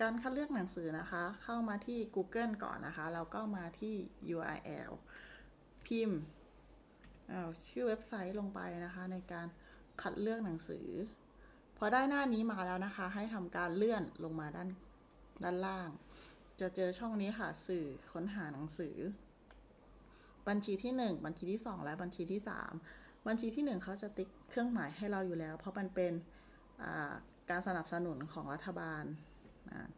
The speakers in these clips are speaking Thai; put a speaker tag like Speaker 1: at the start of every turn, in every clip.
Speaker 1: การคัดเลือกหนังสือนะคะ เข้ามาที่ Google ก่อนนะคะ แล้วก็มาที่ URL พิมพ์ชื่อเว็บไซต์ลงไปนะคะ ในการคัดเลือกหนังสือ พอได้หน้านี้มาแล้วนะคะ ให้ทำการเลื่อนลงมาด้านด้านล่าง จะเจอช่องนี้ค่ะ สื่อค้นหาหนังสือ บัญชีที่ 1 บัญชีที่ 2 และบัญชีที่ 3 บัญชีที่ 1เขาจะติ๊กเครื่องหมายให้เราอยู่แล้ว เพราะมันเป็นการสนับสนุนของรัฐบาล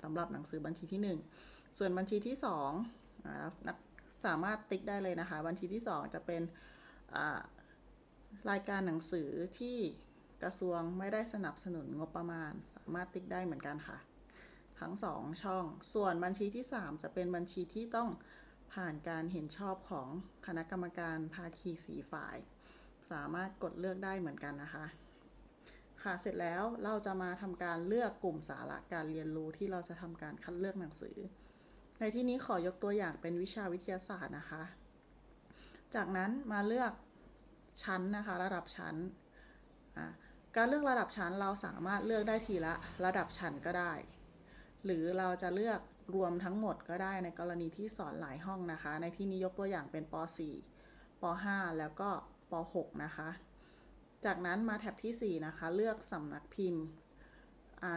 Speaker 1: สำหรับหนังสือบัญชีที่ 1 ส่วนบัญชีที่2อ่านักสามารถติ๊กได้เลยนะคะ บัญชีที่ 2 จะเป็นรายการหนังสือที่กระทรวงไม่ได้สนับสนุนงบประมาณ สามารถติ๊กได้เหมือนกันค่ะ ทั้ง 2 ช่อง ส่วนบัญชีที่ 3 จะเป็นบัญชีที่ต้องผ่านการเห็นชอบของคณะกรรมการภาคีสีฝ่าย สามารถกดเลือกได้เหมือนกันนะคะ ค่ะเสร็จแล้วเราจะมาทำการเลือกกลุ่มสาระการเรียนรู้ที่เราจะทำการคัดเลือกหนังสือ ในที่นี้ขอยกตัวอย่างเป็นวิชาวิทยาศาสตร์นะคะ จากนั้นมาเลือกชั้นนะคะ ระดับชั้น การเลือกระดับชั้นเราสามารถเลือกได้ทีละระดับชั้นก็ได้ หรือเราจะเลือกรวมทั้งหมดก็ได้ในกรณีที่สอนหลายห้องนะคะ ในที่นี้ยกตัวอย่างเป็นป .4 ป .5 แล้วก็ป .6 นะคะ จากนั้นมาแท็บที่ 4 นะคะ เลือกสำนักพิมพ์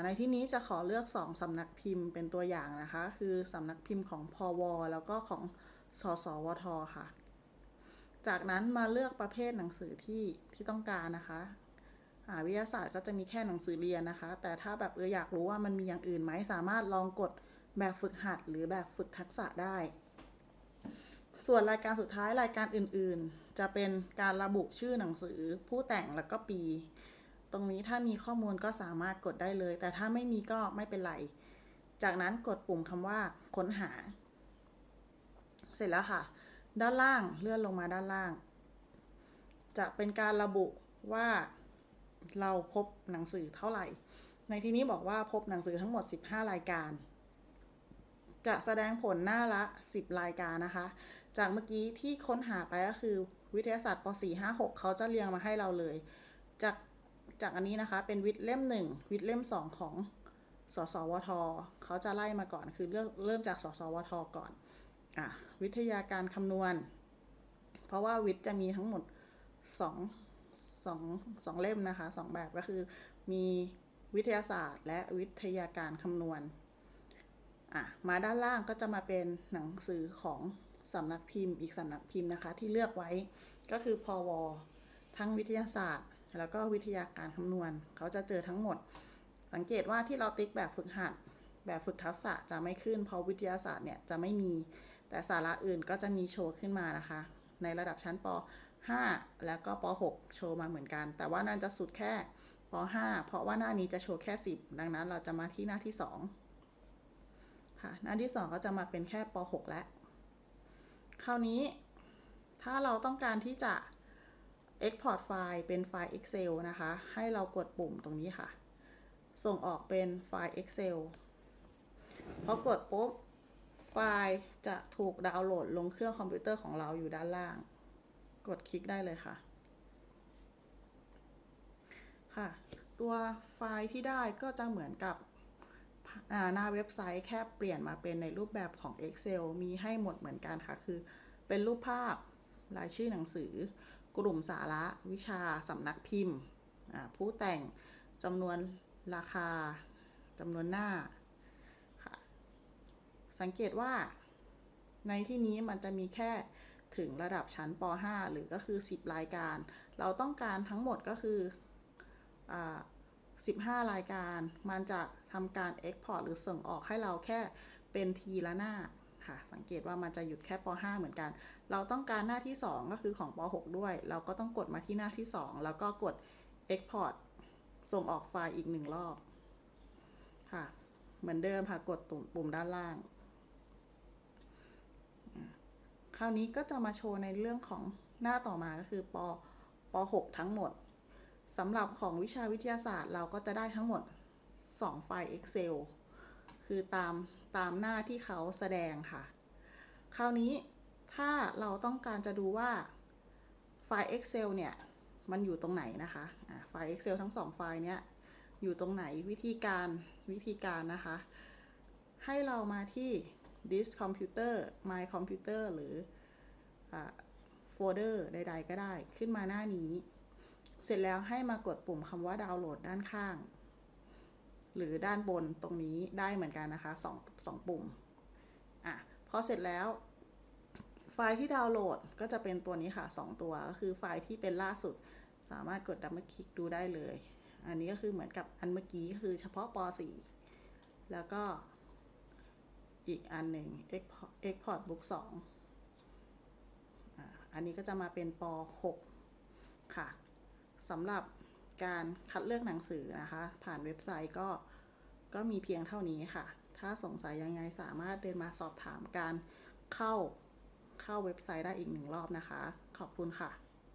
Speaker 1: ในที่นี้จะขอเลือก 2สำนักพิมพ์เป็นตัวอย่างนะคะ คือสำนักพิมพ์ของพวแล้วก็ของสสวทค่ะ จากนั้นมาเลือกประเภทหนังสือที่ที่ต้องการนะคะวิทยาศาสตร์ก็จะมีแค่หนังสือเรียนนะคะ แต่ถ้าแบบเอออยากรู้ว่ามันมีอย่างอื่นไหมสามารถลองกดแบบฝึกหัดหรือแบบฝึกทักษะได้ ส่วนรายการสุดท้ายรายการอื่นๆ จะเป็นการระบุชื่อหนังสือ ผู้แต่งแล้วก็ปี ตรงนี้ถ้ามีข้อมูลก็สามารถกดได้เลย แต่ถ้าไม่มีก็ไม่เป็นไร จากนั้นกดปุ่มคำว่าค้นหา เสร็จแล้วค่ะ ด้านล่างเลื่อนลงมาด้านล่าง จะเป็นการระบุว่าเราพบหนังสือเท่าไหร่ ในที่นี้บอกว่าพบหนังสือทั้งหมด 15 รายการ จะแสดงผลหน้าละ 10 รายการนะคะ จากเมื่อกี้ที่ค้นหาไปก็คือวิทยาศาสตร์ป .4 5 6 เขาจะเรียงมาให้เราเลย จากจากอันนี้นะคะ เป็นวิทย์เล่ม 1 วิทย์เล่ม 2 ของสสวท เขาจะไล่มาก่อน คือเริ่มเริ่มจากสสวท ก่อน อะ วิทยาการคำนวณ เพราะว่าวิทย์จะมีทั้งหมด2 2 2เล่มนะคะ 2 แบบก็คือมีวิทยาศาสตร์และวิทยาการคำนวณ อะมาด้านล่างก็จะมาเป็นหนังสือของสำนักพิมพ์ อีกสำนักพิมพ์นะคะ ที่เลือกไว้ก็คือพวทั้งวิทยาศาสตร์ แล้วก็วิทยาการคำนวณ เขาจะเจอทั้งหมด สังเกตว่าที่เราติ๊กแบบฝึกหัด แบบฝึกทักษะจะไม่ขึ้น เพราะวิทยาศาสตร์เนี่ยจะไม่มี แต่สาระอื่นก็จะมีโชว์ขึ้นมานะคะ ในระดับชั้นป .5 แล้วก็ป .6 โชว์มาเหมือนกัน แต่ว่านั่นจะสุดแค่ป .5 เพราะว่าหน้านี้จะโชว์แค่ 10 ดังนั้นเราจะมาที่หน้าที่ 2 ค่ะหน้าที่ 2 ก็จะมาเป็นแค่ป .6 แล้ว คราวนี้ถ้าเราต้องการที่จะ Export ไฟล์เป็นไฟล์ Excel นะคะ ให้เรากดปุ่มตรงนี้ค่ะ ส่งออกเป็นไฟล์ Excel พอกดปุ๊บ ไฟล์จะถูกดาวน์โหลดลงเครื่องคอมพิวเตอร์ของเราอยู่ด้านล่าง กดคลิกได้เลยค่ะ ค่ะ ตัวไฟล์ที่ได้ก็จะเหมือนกับ หน้าเว็บไซต์แค่เปลี่ยนมาเป็นในรูปแบบของ Excel มีให้หมดเหมือนกันค่ะ คือ เป็นรูปภาพรายชื่อหนังสือ กลุ่มสาระวิชาสำนักพิมพ์ ผู้แต่งจำนวนราคาจำนวนหน้าค่ะสังเกตว่าในที่นี้มันจะมีแค่ถึงระดับชั้นป .5 หรือก็คือ 10 รายการ เราต้องการทั้งหมดก็คืออ 15 รายการ มันจะทำการ Export หรือส่งออกให้เราแค่เป็นทีละหน้าค่ะ สังเกตว่ามันจะหยุดแค่ป .5 เหมือนกัน เราต้องการหน้าที่ 2 ก็คือของป .6 ด้วย เราก็ต้องกดมาที่หน้าที่ 2 แล้วก็กด Export ส่งออกไฟล์อีกหนึ่งรอบค่ะ เหมือนเดิมค่ะ กดปุ่มปุ่มด้านล่างคราวนี้ก็จะมาโชว์ในเรื่องของหน้าต่อมาก็คือปป .6 ทั้งหมด สำหรับของวิชาวิทยาศาสตร์ เราก็จะได้ทั้งหมด 2 ไฟล์ Excel คือตามตามหน้าที่เขาแสดงค่ะ คราวนี้ถ้าเราต้องการจะดูว่าไฟล์ Excel เนี่ย มันอยู่ตรงไหนนะคะะไฟล์ Excel ทั้ง 2 ไฟล์เนี้ยอยู่ตรงไหนวิธีการวิธีการนะคะ ให้เรามาที่ this computer my computer หรือโฟลเดอร์ใด ๆ ก็ได้ขึ้นมาหน้านี้ เสร็จแล้วให้มากดปุ่มคำว่าดาวน์โหลดด้านข้าง หรือด้านบนตรงนี้ได้เหมือนกันนะคะสองสองปุ่มอะพอเสร็จแล้วไฟล์ที่ดาวน์โหลดก็จะเป็นตัวนี้ค่ะ 2 ตัวก็คือไฟล์ที่เป็นล่าสุด สามารถกดดับเบิลคลิกดูได้เลย อันนี้ก็คือเหมือนกับอันเมื่อกี้คือเฉพาะป .4 แล้วก็อีกอันหนึ่ง Export Export Book 2อะอันนี้ก็จะมาเป็นป .6 ค่ะ สำหรับการคัดเลือกหนังสือนะคะ ผ่านเว็บไซต์ก็ก็มีเพียงเท่านี้ค่ะ ถ้าสงสัยยังไงสามารถเดินมาสอบถามการเข้าเข้าเว็บไซต์ได้อีกหนึ่งรอบนะคะ ขอบคุณค่ะ